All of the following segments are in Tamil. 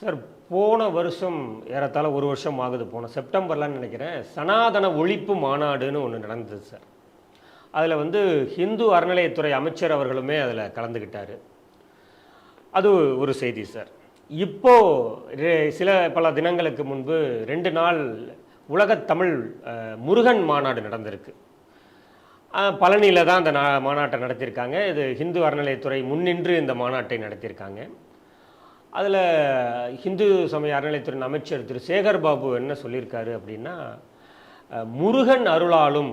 சார் போன வருஷம் ஏறத்தாழ ஒரு வருஷம் ஆகுது போன செப்டம்பர்லாம் நினைக்கிறேன். சனாதன ஒழிப்பு மாநாடுன்னு ஒன்று நடந்தது சார். அதில் வந்து ஹிந்து அறநிலையத்துறை அமைச்சர் அவர்களுமே அதில் கலந்துக்கிட்டார் அது ஒரு செய்தி சார். இப்போது ரெ- சில பல தினங்களுக்கு முன்பு ரெண்டு நாள் உலகத்தமிழ் முருகன் மாநாடு நடந்திருக்கு. பழனியில் தான் அந்த நா- மாநாட்டை நடத்தியிருக்காங்க. இது ஹிந்து அறநிலையத்துறை முன்னின்று இந்த மாநாட்டை நடத்தியிருக்காங்க. அதில் ஹிந்து சமய அறநிலையத்துறை அமைச்சர் திரு சேகர் பாபு என்ன சொல்லியிருக்காரு அப்படின்னா முருகன் அருளாலும்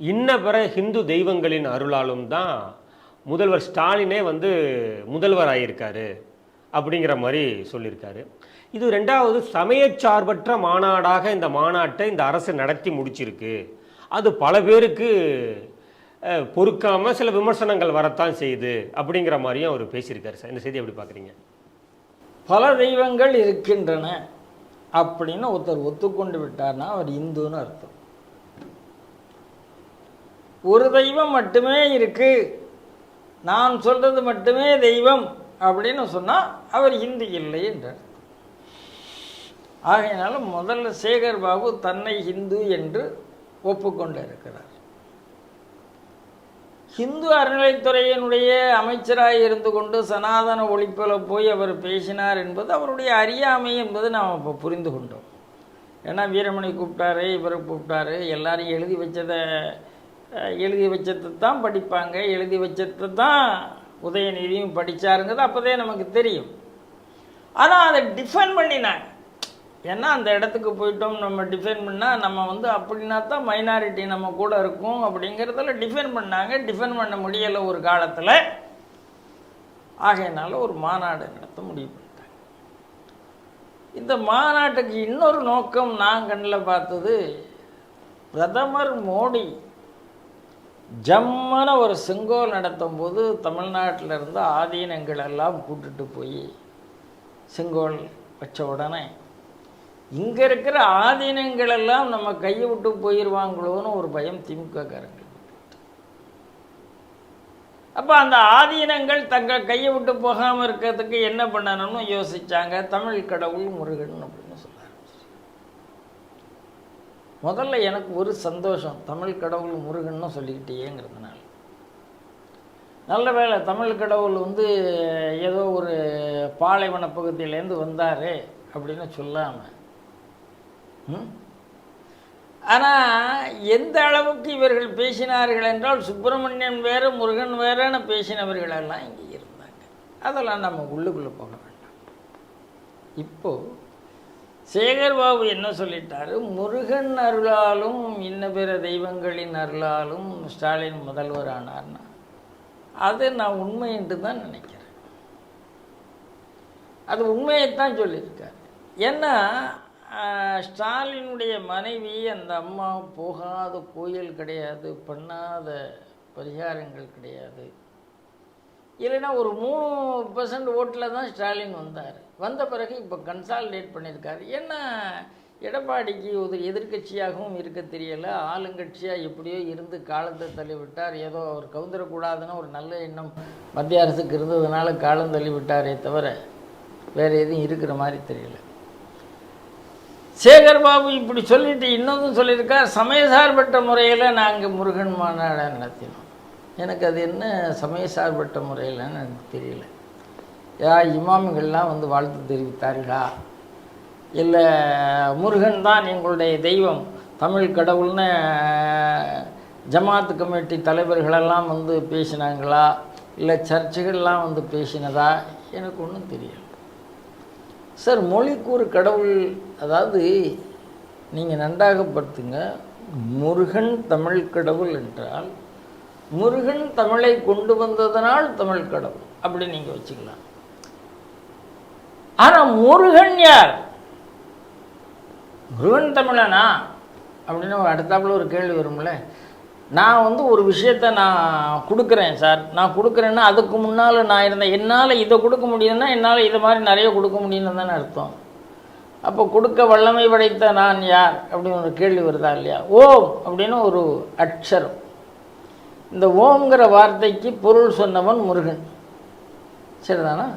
இன்ன பிற ஹிந்து தெய்வங்களின் அருளாலும் தான் முதல்வர் ஸ்டாலினே வந்து முதல்வர் ஆகியிருக்காரு அப்படிங்கிற மாதிரி சொல்லியிருக்காரு. இது ரெண்டாவது சமயச்சார்பற்ற மாநாடாக இந்த மாநாட்டை இந்த அரசு நடத்தி முடிச்சிருக்கு. அது பல பேருக்கு பொறுக்காமல் சில விமர்சனங்கள் வரத்தான் செய்யுது அப்படிங்கிற மாதிரியும் அவர் பேசியிருக்காரு சார். இந்த செய்தி எப்படி பார்க்குறீங்க? பல தெய்வங்கள் இருக்கின்றன அப்படின்னு ஒருத்தர் ஒத்துக்கொண்டு விட்டார்னா அவர் இந்துன்னு அர்த்தம். ஒரு தெய்வம் மட்டுமே இருக்கு. நான் சொல்றது மட்டுமே தெய்வம் அப்படின்னு சொன்னால் அவர் இந்து இல்லை என்றார் ஆகையினால முதல்ல சேகர் பாபு தன்னை இந்து என்று ஒப்புக்கொண்டு இருக்கிறார். ஹிந்து அறநிலைத்துறையினுடைய அமைச்சராக இருந்து கொண்டு சனாதன ஒழிப்பில் போய் அவர் பேசினார் என்பது அவருடைய அறியாமை என்பது நாம் இப்போ புரிந்து கொண்டோம். ஏன்னா வீரமணி கூப்பிட்டாரு இவரை கூப்பிட்டாரு எல்லாரும் எழுதி வச்சதை எழுதி வச்சதை தான் படிப்பாங்க எழுதி வச்சதை தான் உதயநிதியும் படித்தாருங்கிறது அப்போதே நமக்கு தெரியும். ஆனால் அதை டிஃபன் பண்ணினாங்க. ஏன்னா அந்த இடத்துக்கு போயிட்டோம் நம்ம டிஃபெண்ட் பண்ணால் நம்ம வந்து அப்படின்னா தான் மைனாரிட்டி நம்ம கூட இருக்கும் அப்படிங்கிறதுல டிஃபெண்ட் பண்ணாங்க. டிஃபெண்ட் பண்ண முடியலை ஒரு காலத்தில். ஆகையினால ஒரு மாநாடு நடத்த முடிவு பண்ணிட்டாங்க. இந்த மாநாட்டுக்கு இன்னொரு நோக்கம் நான் கண்ணில் பார்த்தது பிரதமர் மோடி ஜம்மன ஒரு செங்கோல் நடத்தும் போது தமிழ்நாட்டில் இருந்து ஆதீனங்கள் எல்லாம் போய் செங்கோல் வச்ச உடனே இங்கே இருக்கிற ஆதீனங்கள் எல்லாம் நம்ம கையை விட்டு போயிடுவாங்களோன்னு ஒரு பயம் திமுக காரங்க அப்போ அந்த ஆதீனங்கள் தங்கள் கையை விட்டு போகாமல் இருக்கிறதுக்கு என்ன பண்ணணும்னு யோசிச்சாங்க? தமிழ் கடவுள் முருகன் அப்படின்னு சொல்ல முதல்ல எனக்கு ஒரு சந்தோஷம். தமிழ் கடவுள் முருகன் சொல்லிக்கிட்டேங்கிறதுனால. நல்ல வேளை தமிழ் கடவுள் வந்து ஏதோ ஒரு பாலைவன பகுதியிலேருந்து வந்தார் அப்படின்னு சொல்லாமல் ஆனால் எந்த அளவுக்கு இவர்கள் பேசினார்கள் என்றால் சுப்பிரமணியன் வேறு முருகன் வேறன்னு பேசினவர்களெல்லாம் இங்கே இருந்தாங்க. அதெல்லாம் நம்ம உள்ளுக்குள்ளே போக வேண்டாம். இப்போது சேகர் பாபு என்ன சொல்லிட்டாரு? முருகன் அருளாலும் இன்ன பிற தெய்வங்களின் அருளாலும் ஸ்டாலின் முதல்வர் ஆனார்னா அது நான் உண்மை என்று தான் நினைக்கிறேன். அது உண்மையைத்தான் சொல்லியிருக்காரு. ஏன்னா ஸ்டாலினுடைய மனைவி அந்த அம்மா போகாத கோயில் கிடையாது பண்ணாத பரிகாரங்கள் கிடையாது. இல்லைன்னா ஒரு மூணு பர்சன்ட் ஓட்டில் தான் ஸ்டாலின் வந்தார். வந்த பிறகு இப்போ கன்சாலிடேட் பண்ணியிருக்காரு. ஏன்னா எடப்பாடிக்கு ஒரு எதிர்க்கட்சியாகவும் இருக்க தெரியலை. ஆளுங்கட்சியாக எப்படியோ இருந்து காலத்தை தள்ளிவிட்டார். ஏதோ அவர் கவுந்தரக்கூடாதுன்னு ஒரு நல்ல எண்ணம் மத்திய அரசுக்கு இருந்ததுனால காலம் தள்ளிவிட்டாரே தவிர வேறு எதுவும் இருக்கிற மாதிரி தெரியல. சேகர் பாபு இப்படி சொல்லிட்டு இன்னொന്നും சொல்லியிருக்கார் சமயசார்பற்ற முறையில் நாங்கள் முருகன் மாநாடு நடத்தினோம். எனக்கு அது என்ன சமயசார்பற்ற முறையில்னு எனக்கு தெரியல. யா இமாமிகள்லாம் வந்து வாழ்த்து தெரிவித்தார்களா? இல்லை முருகன் தான் எங்களுடைய தெய்வம். தமிழ் கடவுள்னு ஜமாத் கமிட்டி தலைவர்களெல்லாம் வந்து பேசினாங்களா? இல்லை சர்ச்சுகள்லாம் வந்து பேசினதா? எனக்கு ஒன்றும் தெரியல. சார் மொழிக்கூறு கடவுள் அதாவது நீங்கள் நன்றாக பார்த்துங்க முருகன் தமிழ் கடவுள் என்றால் முருகன் தமிழை கொண்டு வந்ததனால் தமிழ் கடவுள் அப்படி நீங்கள் வச்சுக்கலாம். ஆனால் முருகன் யார்? முருகன் தமிழனா? அப்படின்னு அடுத்தாப்புல ஒரு கேள்வி வரும்ல. நான் வந்து ஒரு விஷயத்த நான் கொடுக்குறேன் சார். நான் கொடுக்குறேன்னா அதுக்கு முன்னால் நான் இருந்தேன் என்னால் இதை கொடுக்க முடியும்னா என்னால் இதை மாதிரி நிறைய கொடுக்க முடியும்னு தானே அர்த்தம். அப்போ கொடுக்க வல்லமை படைத்த நான் யார்? அப்படின்னு ஒரு கேள்வி வருதா இல்லையா? ஓம் அப்படின்னு ஒரு அக்ஷரம். இந்த ஓம்ங்கிற வார்த்தைக்கு பொருள் சொன்னவன் முருகன். சரிதானா?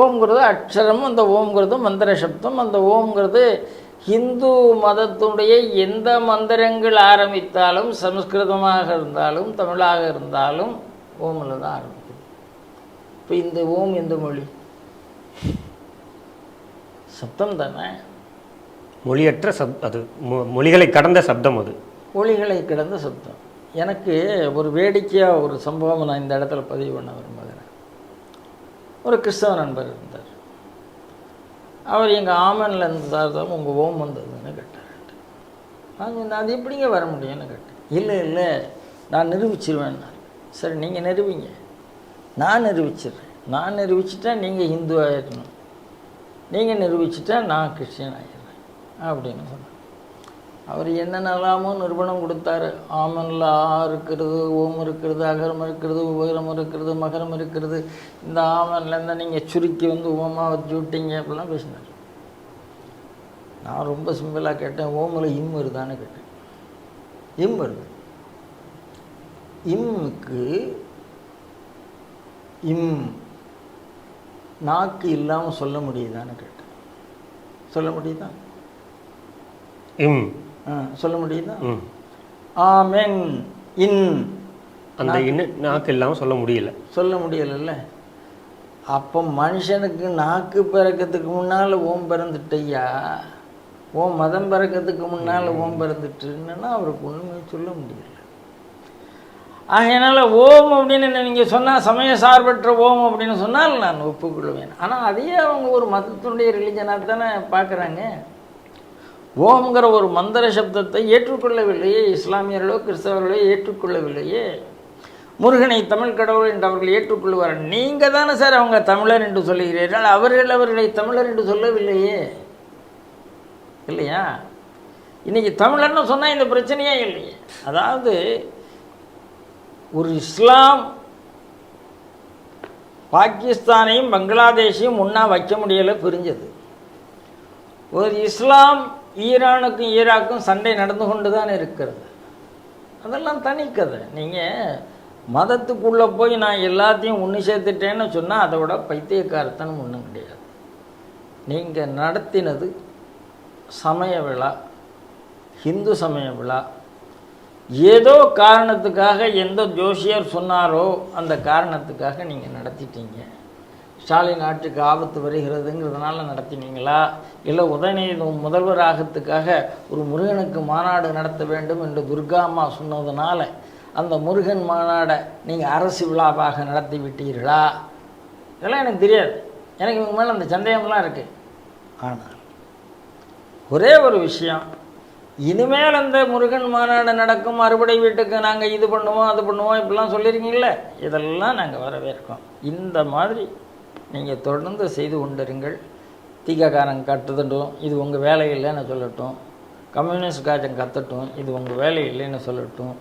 ஓம்ங்கிறது அக்ஷரமும் அந்த ஓம்ங்கிறது மந்திர சப்தம் அந்த ஓம்ங்கிறது ஹிந்து மதத்துடைய எந்த மந்திரங்கள் ஆரம்பித்தாலும் சமஸ்கிருதமாக இருந்தாலும் தமிழாக இருந்தாலும் ஓமில் தான் ஆரம்பிக்குது இப்போ இந்த ஓம் எந்த மொழி? சப்தம் தானே? மொழியற்ற சப் அது மொழிகளை கடந்த சப்தம் அது. ஒளிகளை கிடந்த சப்தம். எனக்கு ஒரு வேடிக்கையாக ஒரு சம்பவம் நான் இந்த இடத்துல பதிவு பண்ண விரும்புகிறேன். ஒரு கிறிஸ்தவ நண்பர் இருந்தார். அவர் எங்கள் ஆமனில் இருந்தார் தான் உங்கள் ஓம் வந்ததுன்னு கேட்டார் நான் அது எப்படிங்க வர முடியும்னு கேட்டேன். இல்லை இல்லை நான் நிரூபிச்சிருவேன் சரி நீங்கள் நிரூபிங்க. நான் நிரூபிச்சிடுறேன். நான் நிரூபிச்சிட்டா நீங்கள் ஹிந்து ஆயிடணும். நீங்கள் நிரூபிச்சிட்டா நான் கிறிஸ்டியன் ஆயிடுறேன். அப்படின்னு சொன்னேன் அவர் என்னென்னலாமோ நிறுவனம் கொடுத்தாரு. ஆமன்ல ஆ இருக்கிறது ஓம் இருக்கிறது அகரம் இருக்கிறது உபகரம் இருக்கிறது மகரம் இருக்கிறது. இந்த ஆமன்லேருந்து நீங்கள் சுருக்கி வந்து ஓமா வச்சு விட்டீங்க அப்படிலாம் பேசினார். நான் ரொம்ப சிம்பிளாக கேட்டேன் ஓமில் இம் வருதான்னு கேட்டேன். இம் வருது. இம்முக்கு இம் நாக்கு இல்லாமல் சொல்ல முடியுதான்னு கேட்டேன். சொல்ல முடியுதா? இம். சொல்ல முடியுதா? ஆமென். இன். அந்த இன்னும் நாக்கு இல்லாமல் சொல்ல முடியல. சொல்ல முடியலைல்ல. அப்போ மனுஷனுக்கு நாக்கு பிறக்கிறதுக்கு முன்னால் ஓம் பிறந்துட்டையா? ஓம் மதம் பிறக்கிறதுக்கு முன்னால் ஓம் பிறந்துட்டுன்னா அவருக்கு ஒன்றுமே சொல்ல முடியல. ஆகையினால ஓம் அப்படின்னு நீங்கள் சொன்னால் சமய சார்பற்ற ஓம் அப்படின்னு சொன்னால் நான் ஒப்புக்கொள்வேன். ஆனால் அதையே அவங்க ஒரு மதத்தினுடைய ரிலிஜனாக தானே பார்க்குறாங்க. ஓம்ங்கிற ஒரு மந்திர சப்தத்தை ஏற்றுக்கொள்ளவில்லையே இஸ்லாமியர்களோ கிறிஸ்தவர்களோ ஏற்றுக்கொள்ளவில்லையே. முருகனை தமிழ் கடவுள் என்று அவர்கள் ஏற்றுக்கொள்வார். நீங்கள் தானே சார் அவங்க தமிழர் என்று சொல்லுகிறீர்கள் அவர்கள் அவர்களை தமிழர் என்று சொல்லவில்லையே. இல்லையா? இன்னைக்கு தமிழர்னு சொன்னால் இந்த பிரச்சனையே இல்லையே. அதாவது ஒரு இஸ்லாம் பாகிஸ்தானையும் பங்களாதேஷையும் ஒன்றா வைக்க முடியலை பிரிஞ்சது. ஒரு இஸ்லாம் ஈரானுக்கும் ஈராக்கும் சண்டை நடந்து கொண்டு தான் இருக்கிறது. அதெல்லாம் தனி கதை. நீங்கள் மதத்துக்குள்ளே போய் நான் எல்லாத்தையும் ஒன்று சேர்த்துட்டேன்னு சொன்னால் அதை விட பைத்தியக்காரத்தனம் ஒன்றும் கிடையாது. நீங்கள் நடத்தினது சமய விழா ஹிந்து சமய விழா. ஏதோ காரணத்துக்காக எந்த ஜோசியர் சொன்னாரோ அந்த காரணத்துக்காக நீங்கள் நடத்திட்டீங்க. ஸ்டாலின் ஆட்சிக்கு ஆபத்து வருகிறதுங்கிறதுனால நடத்தினீங்களா? இல்லை உதயநிதி முதல்வர் ஆகத்துக்காக ஒரு முருகனுக்கு மாநாடு நடத்த வேண்டும் என்று துர்கா அம்மா சொன்னதுனால அந்த முருகன் மாநாடை நீங்கள் அரசு விழாவாக நடத்தி விட்டீர்களா? இதெல்லாம் எனக்கு தெரியாது. எனக்கு இவங்க மேலே அந்த சந்தேகம்லாம் இருக்குது ஆனால் ஒரே ஒரு விஷயம் இனிமேல் அந்த முருகன் மாநாடு நடக்கும். அறுபடை வீட்டுக்கு நாங்கள் இது பண்ணுவோம் அது பண்ணுவோம் இப்படிலாம் சொல்லியிருக்கீங்களே இதெல்லாம் நாங்கள் வரவேற்கோம். இந்த மாதிரி நீங்கள் தொடர்ந்து செய்து கொண்டிருங்கள். தீக்காக்காரன் கற்றுதட்டும் இது உங்கள் வேலை இல்லைன்னு சொல்லட்டும். கம்யூனிஸ்ட் காரன் கத்தட்டும் இது உங்கள் வேலை இல்லைன்னு சொல்லட்டும்.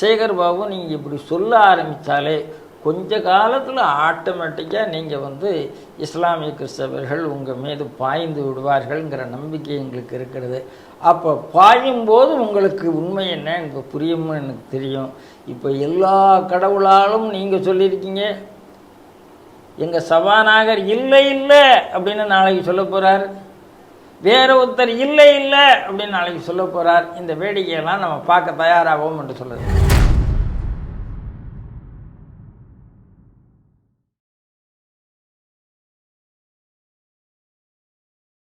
சேகர் பாபு நீங்கள் இப்படி சொல்ல ஆரம்பித்தாலே கொஞ்ச காலத்தில் ஆட்டோமேட்டிக்காக நீங்கள் வந்து இஸ்லாமிய கிறிஸ்தவர்கள் உங்கள் மீது பாய்ந்து விடுவார்கள்ங்கிற நம்பிக்கை எங்களுக்கு இருக்கிறது. அப்போ பாயும்போது உங்களுக்கு உண்மை என்ன? எனக்கு புரியும்னு எனக்கு தெரியும். இப்போ எல்லா கடவுளாலும் நீங்கள் சொல்லியிருக்கீங்க. எங்கள் சபாநாயகர் இல்லை இல்லை அப்படின்னு நாளைக்கு சொல்ல போகிறார் வேற ஒருத்தர் இல்லை இல்லை அப்படின்னு நாளைக்கு சொல்ல போகிறார் இந்த வேடிக்கையெல்லாம் நம்ம பார்க்க தயாராகவும் என்று சொல்லுது.